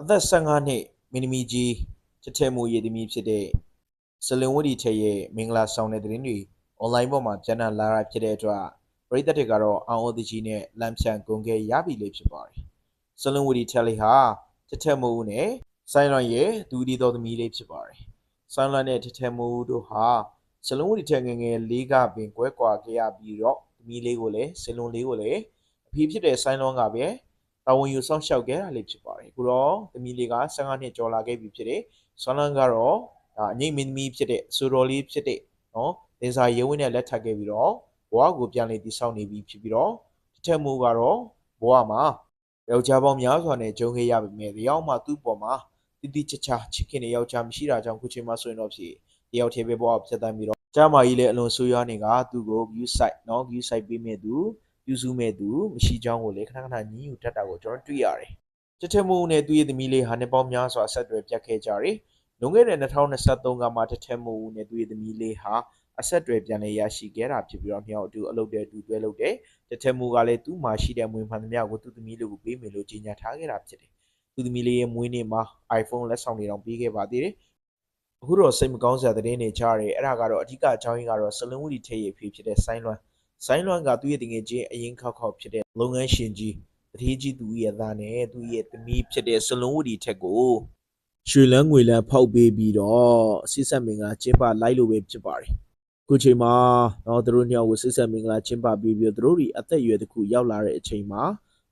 အသက်15နှစ်မင်းသမီးကြီးချစ်ထဲမှုရည်သမီးဖြစ်တဲ့ဇလင်ဝတီထက်ရဲ့မင်္ဂလာဆောင်တဲ့သတင်းတွေအွန်လိုင်းပေါ်မှာကျန်တဲ့လာတာဖြစ်တဲ့အတွက်ပရိသတ်တွေကတော့အောင်းအိုတကြီးနဲ့လမ်းဖြန်ကုန်ခဲ့ရပြီလေဖြစ်ပါတယ်ဇလင်ဝတီထက်လေးဟာချစ်ထဲမှုနဲ့ဆိုင်းလွန်ရဲ့ဒူဒီတော်သမီးလေးဖြစ်ပါတယ်ဆိုင်းလွန်နဲ့ချစ်ထဲမှုတို့ဟာဇလင်ဝတီထက်ငယ်ငယ်လေးကပင်ကွဲကွာခဲ့ရပြီးတော့သမီးလေးကိုလည်းဇလွန်လေးကိုလည်းအဖေဖြစ်တဲ့ဆိုင်းလွန်ကပဲ တာဝန်ယူဆောင်ရှောက်ခဲ့တာလေးဖြစ်ပါတယ်အခုတော့သမီးလေးက15နှစ်ကျော်လာခဲ့ပြီဖြစ်တယ်ဆွမ်းလန်းကတော့ဒါအငိမ့်မင်းသမီးဖြစ်တဲ့ဆိုတော်လေးဖြစ်တဲ့နော်လင်စာရဲဝင်းနဲ့လက်ထပ်ခဲ့ပြီးတော့ဘဝကိုပြန်လေတည်ဆောက်နေပြီဖြစ်ပြီးတော့တစ်ထက်မှုကတော့ဘဝမှာယောက်ျားပေါင်းများစွာနဲ့ဂျုံခဲ့ရပေမဲ့တယောက်မှသူ့ပေါ်မှာတိတိကျကျချစ်ခင်တဲ့ယောက်ျားမရှိတာကြောင့်ခုချိန်မှာဆိုရင်တော့ဖြစ်တယောက်တည်းပဲဘဝကိုဖြတ်သန်းပြီးတော့ကြားမကြီးလည်းအလွန်ဆိုးရွားနေကသူ့ကို view site နော် view site ပေးမဲ့သူ ပြုစုမဲ့သူမရှိကြောင်းကိုလည်းခဏခဏညှဉ်းယူတတ်တာကိုကျွန်တော်တွေ့ရတယ်။တထက်မှုနဲ့သူ့ရဲ့သမီးလေးဟာနှစ်ပေါင်းများစွာဆက်သွယ်ပြတ်ခဲ့ကြတယ်။လွန်ခဲ့တဲ့2023ကမှတထက်မှုနဲ့သူ့ရဲ့သမီးလေးဟာအဆက်အသွယ်ပြန်လည်ရရှိခဲ့တာဖြစ်ပြီးတော့မြောက်အတူအလုပ်တဲ့အတူတွဲလုပ်တဲ့တထက်မှုကလည်းသူ့မှာရှိတဲ့မွေးမှန်သမျှကိုသူ့သမီးလေးကိုပေးမယ်လို့ကြေညာထားခဲ့တာဖြစ်တယ်။သူ့သမီးလေးရဲ့မွေးနေ့မှာ iPhone လက်ဆောင်တွေတောင်ပေးခဲ့ပါသေးတယ်။အခုတော့စိတ်မကောင်းစရာသတင်းတွေကြားရတယ်။အဲ့ဒါကတော့အဓိကအကြောင်းရင်းကတော့ဆလင်ဝတီထေးရဲ့ဖေဖြစ်တဲ့ဆိုင်းလွမ်း ဆိုင်းလွမ်းကသူ့ရဲ့တငယ်ချင်းအရင်ခောက်ခောက်ဖြစ်တဲ့လုပ်ငန်းရှင်ကြီးတတိကြီးသူရဲ့သားနဲ့သူ့ရဲ့သမီးဖြစ်တဲ့စလုံးဝတီထက်ကိုရွှေလန်းငွေလန်းဖောက်ပေးပြီးတော့စစ်ဆက်မင်္ဂလာကျင်းပလိုက်လို့ပဲဖြစ်ပါတယ်ခုချိန်မှာတော့သူတို့ညောင်ကိုစစ်ဆက်မင်္ဂလာကျင်းပပြီးပြီးတော့သူတို့ဒီအသက်အရွယ်တစ်ခုရောက်လာတဲ့အချိန်မှာ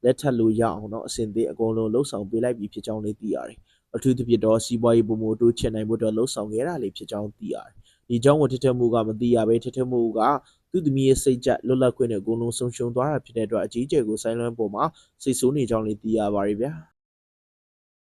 လက်ထပ်လို့ရအောင်တော့အစဉ်သေးအကုန်လုံးလှုပ်ဆောင်ပေးလိုက်ပြီးဖြစ်ကြောင်းလေးသိရတယ်အထူးသဖြင့်တော့စီးပွားရေးပုံမတိုးချဲ့နိုင်ဖို့အတွက်လှုပ်ဆောင်ခဲ့တာလေးဖြစ်ကြောင်းသိရတယ်ဒီကြောင့်ကိုထထမှုကမသိရပဲထထမှုက သူ့သမီးရဲ့စိတ်ကြလွတ်လပ်ခွင့်နဲ့အကုန်လုံးဆုံးရှုံးသွားတာဖြစ်တဲ့အတွက်အကြီးအကျယ်ကိုဆိုင်းလွန်းပေါ်မှာစိတ်ဆိုးနေကြောင်းလေးသိရပါတယ်ဗျာ